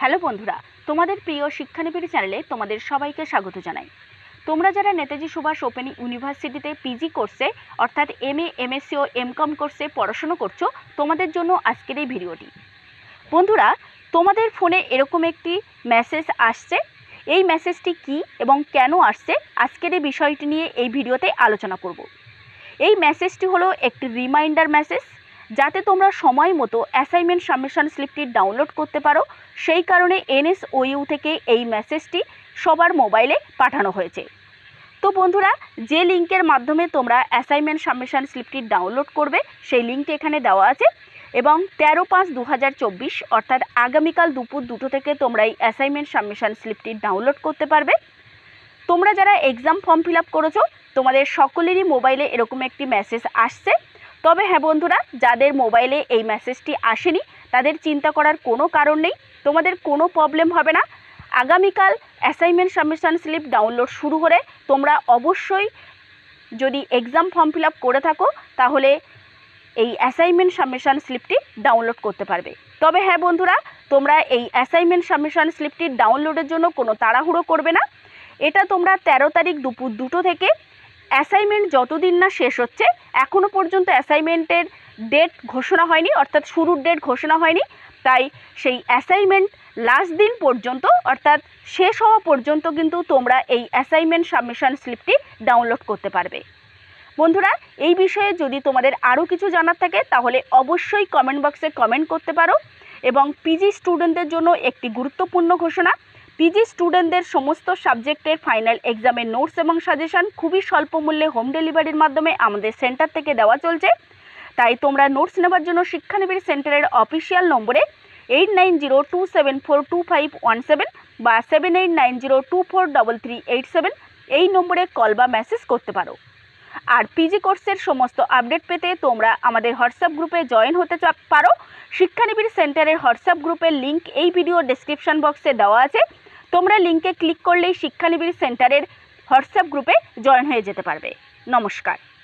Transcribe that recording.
Hello বন্ধুরা, তোমাদের প্রিয় শিক্ষানিবিড় চ্যানেলে তোমাদের সবাইকে স্বাগত জানাই। তোমরা যারা নেতাজি সুভাষ ওপেন ইউনিভার্সিটিতে পিজি কোর্সে অর্থাৎ এম এ এম এমএসসি ও এমকম কোর্সে পড়াশুনো করছ, তোমাদের জন্য আজকের এই ভিডিওটি। বন্ধুরা, তোমাদের ফোনে এরকম একটি মেসেজ আসছে। এই মেসেজটি কি এবং কেন আসছে, আজকের এই বিষয়টি নিয়ে এই ভিডিওতে আলোচনা করব। এই মেসেজটি হলো একটি রিমাইন্ডার মেসেজ যাতে তোমরা সময় মতো অ্যাসাইনমেন্ট সাবমিশন স্লিপটি ডাউনলোড করতে পারো। সেই কারণে এনএসওইউ থেকে এই মেসেজটি সবার মোবাইলে পাঠানো হয়েছে। তো বন্ধুরা, যে লিঙ্কের মাধ্যমে তোমরা অ্যাসাইনমেন্ট সাবমিশন স্লিপটি ডাউনলোড করবে, সেই লিঙ্কটি এখানে দেওয়া আছে। এবং তেরো পাঁচ দু অর্থাৎ আগামীকাল দুপুর দুটো থেকে তোমরা এই অ্যাসাইনমেন্ট সাবমিশন স্লিপটি ডাউনলোড করতে পারবে। তোমরা যারা এক্সাম ফর্ম ফিল আপ করেছ, তোমাদের সকলেরই মোবাইলে এরকম একটি মেসেজ আসছে। তবে হ্যাঁ বন্ধুরা, যাদের মোবাইলে এই মেসেজটি আসেনি, তাদের চিন্তা করার কোনো কারণ নেই, তোমাদের কোনো প্রবলেম হবে না। আগামীকাল অ্যাসাইনমেন্ট সাবমিশন স্লিপ ডাউনলোড শুরু হলে তোমরা অবশ্যই যদি এক্সাম ফর্ম ফিল করে থাকো, তাহলে এই অ্যাসাইনমেন্ট সাবমিশন স্লিপটি ডাউনলোড করতে পারবে। তবে হ্যাঁ বন্ধুরা, তোমরা এই অ্যাসাইনমেন্ট সাবমিশন স্লিপটি ডাউনলোডের জন্য কোনো তাড়াহুড়ো করবে না। এটা তোমরা তেরো তারিখ দুপুর দুটো থেকে অ্যাসাইনমেন্ট যতদিন না শেষ হচ্ছে এখনও পর্যন্ত অ্যাসাইনমেন্টের ডেট ঘোষণা হয়নি, অর্থাৎ শুরুর ডেট ঘোষণা হয়নি। তাই সেই অ্যাসাইনমেন্ট লাস্ট দিন পর্যন্ত, অর্থাৎ শেষ হওয়া পর্যন্ত কিন্তু তোমরা এই অ্যাসাইনমেন্ট সাবমিশন স্লিপটি ডাউনলোড করতে পারবে। বন্ধুরা, এই বিষয়ে যদি তোমাদের আরও কিছু জানার থাকে, তাহলে অবশ্যই কমেন্ট বক্সে কমেন্ট করতে পারো। এবং পিজি স্টুডেন্টদের জন্য একটি গুরুত্বপূর্ণ ঘোষণা পিজি স্টুডেন্টদের সমস্ত সাবজেক্টের ফাইনাল এক্সামের নোটস এবং সাজেশন খুবই স্বল্প মূল্যে হোম ডেলিভারির মাধ্যমে আমাদের সেন্টার থেকে দেওয়া চলছে। তাই তোমরা নোটস নেবার জন্য শিক্ষানিবিড় সেন্টারের অফিসিয়াল নম্বরে eight nine zero two seven four two five one seven বা seven eight nine zero two four double three eight seven এই নম্বরে কল বা মেসেজ করতে পারো। আর পিজি কোর্সের সমস্ত আপডেট পেতে তোমরা আমাদের হোয়াটসঅ্যাপ গ্রুপে জয়েন হতে পারো। শিক্ষানিবিড় সেন্টারের হোয়াটসঅ্যাপ গ্রুপের লিঙ্ক এই ভিডিও ডেসক্রিপশন বক্সে দেওয়া আছে। তোমরা লিঙ্কে ক্লিক করলেই শিক্ষানিবিড় সেন্টারের হোয়াটসঅ্যাপ গ্রুপে জয়েন হয়ে যেতে পারবে। নমস্কার।